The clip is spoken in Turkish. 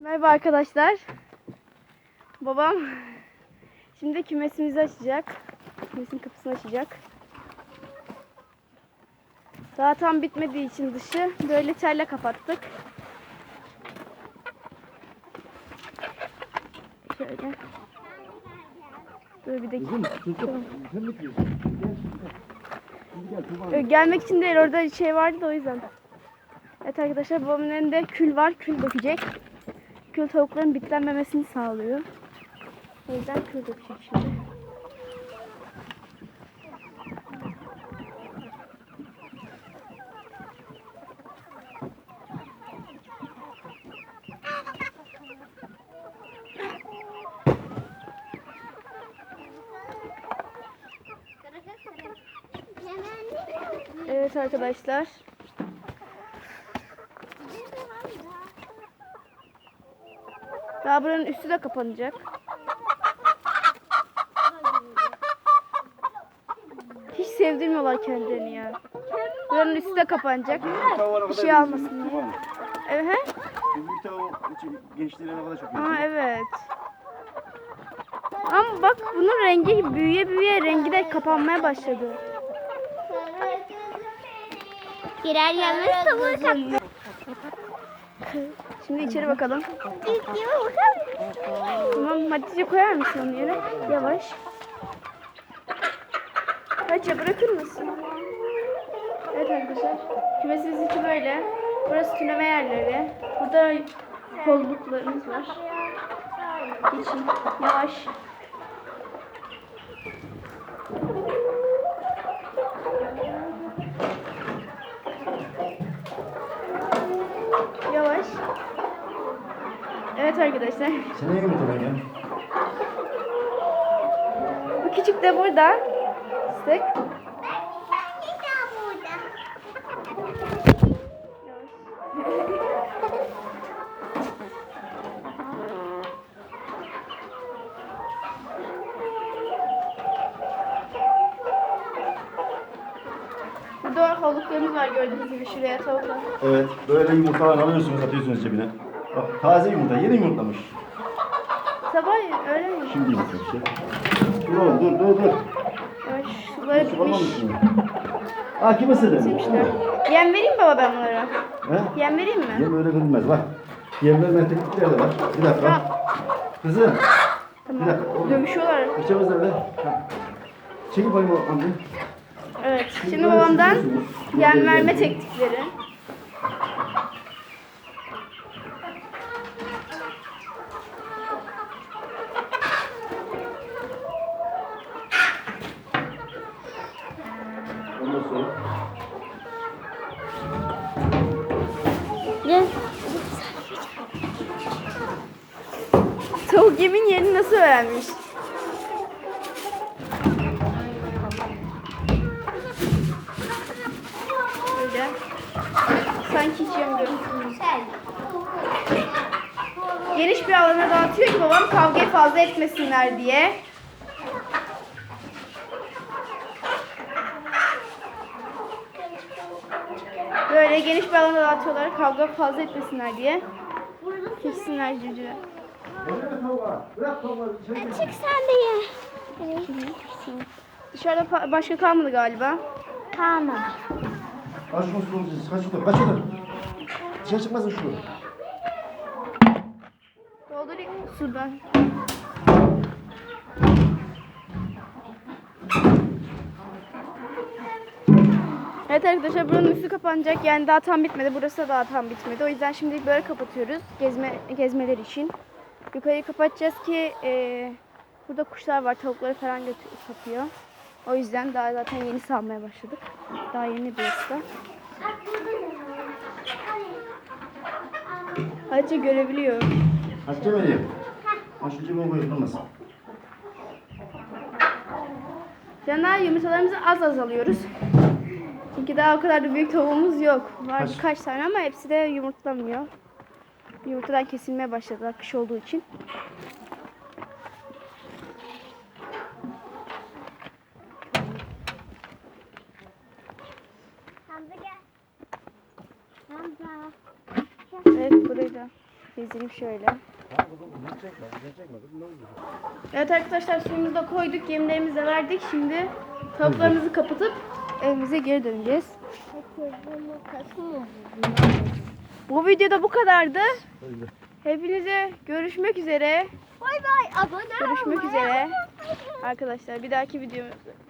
Merhaba arkadaşlar. Babam şimdi kümesimizi açacak. Kümesin kapısını açacak. Daha tam bitmediği için dışı böyle telle kapattık. Şöyle. Dur bir dakika. Ö, Gelmek için değil orada şey vardı da o yüzden. Evet arkadaşlar babamın elinde kül var. Kül dökecek. Kül tavukların bitlenmemesini sağlıyor. O yüzden kül dökecek şimdi. Evet arkadaşlar. Daha buranın üstü de kapanacak. Hiç sevdirmiyorlar kendilerini ya. Buranın üstü de kapanacak. Bir şey almasın diye. Evet. Büyük tavuk için gençliğine ne kadar çok Aa evet. Ama bak bunun rengi büyüye büyüye rengi de kapanmaya başladı. Girer gelmez tavuğu kaptı. Şimdi içeri bakalım. Tamam Hatice koyar mısın onu yere? Yavaş. Hatice bırakır mısın? Evet arkadaşlar. Kümesimiz içi böyle. Burası tüneme yerleri. Burada kolluklarımız var. Geçin. Yavaş. Evet arkadaşlar. Seneye mi tabii ya? Bu küçük de burada. Sık. Burada havluklarımız var gördüğünüz gibi şuraya tavuklar. Evet. Böyle yumurtalar alıyorsunuz atıyorsunuz cebine. Bak taze yumurta yeni yumurtlamış. Sabah öyle mi? Şimdi yumurtlamış ya. Dur dur dur dur. Ay, Suları Su bitmiş. Aa kim ısırdı? Yem vereyim mi baba ben bunlara? He? Yem vereyim mi? Yem öyle verilmez bak. Yem verme teknikleri de var. Bir dakika. Ha, Kızım. tamam. Bir dakika, oğlum. Dövüşüyorlar. Fırçamız nerede? Ha. Çekil bakayım o amca. Evet. Şimdi babamdan yem verme teknikleri. Gel. Tavuk yemin yerini nasıl öğrenmiş? Böyle. Sanki hiç yem görmüşsünüz. Geniş bir alana dağıtıyor ki babam kavgayı fazla etmesinler diye. Böyle geniş bir alana dağıtıyorlar kavga fazla etmesinler diye. Kessinler. Çekil. Çık sen de ye. Dışarıda başka kalmadı galiba. Tamam. Kaç şunu. Kaç şunu. Kaç şunu. Dışarı çıkmasın şu. Doldurayım sudan. Evet arkadaşlar buranın üstü kapanacak. Yani daha tam bitmedi. Burası da daha tam bitmedi. O yüzden şimdi böyle kapatıyoruz. Gezme gezmeler için. Yukarıyı kapatacağız ki e, burada kuşlar var. Tavukları falan götür satıyor. O yüzden daha zaten yeni salmaya başladık. Daha yeni burası da. Hatice görebiliyor. Hatice vereyim. Ha şu cebime koyup durmasın. Yani daha yumurtalarımızı az az alıyoruz. Çünkü daha o kadar da büyük tavuğumuz yok. Var Kaç? birkaç tane ama hepsi de yumurtlamıyor. Yumurtadan kesilmeye başladılar kış olduğu için. Hamza gel. Hamza. Evet burayı da göstereyim şöyle. Evet arkadaşlar suyumuzu da koyduk, yemlerimizi de verdik. Şimdi tavuklarımızı kapatıp evimize geri döneceğiz. Bu videoda bu kadardı. Hepinize görüşmek üzere. Bay bay. Abone Görüşmek üzere. Arkadaşlar bir dahaki videomuzda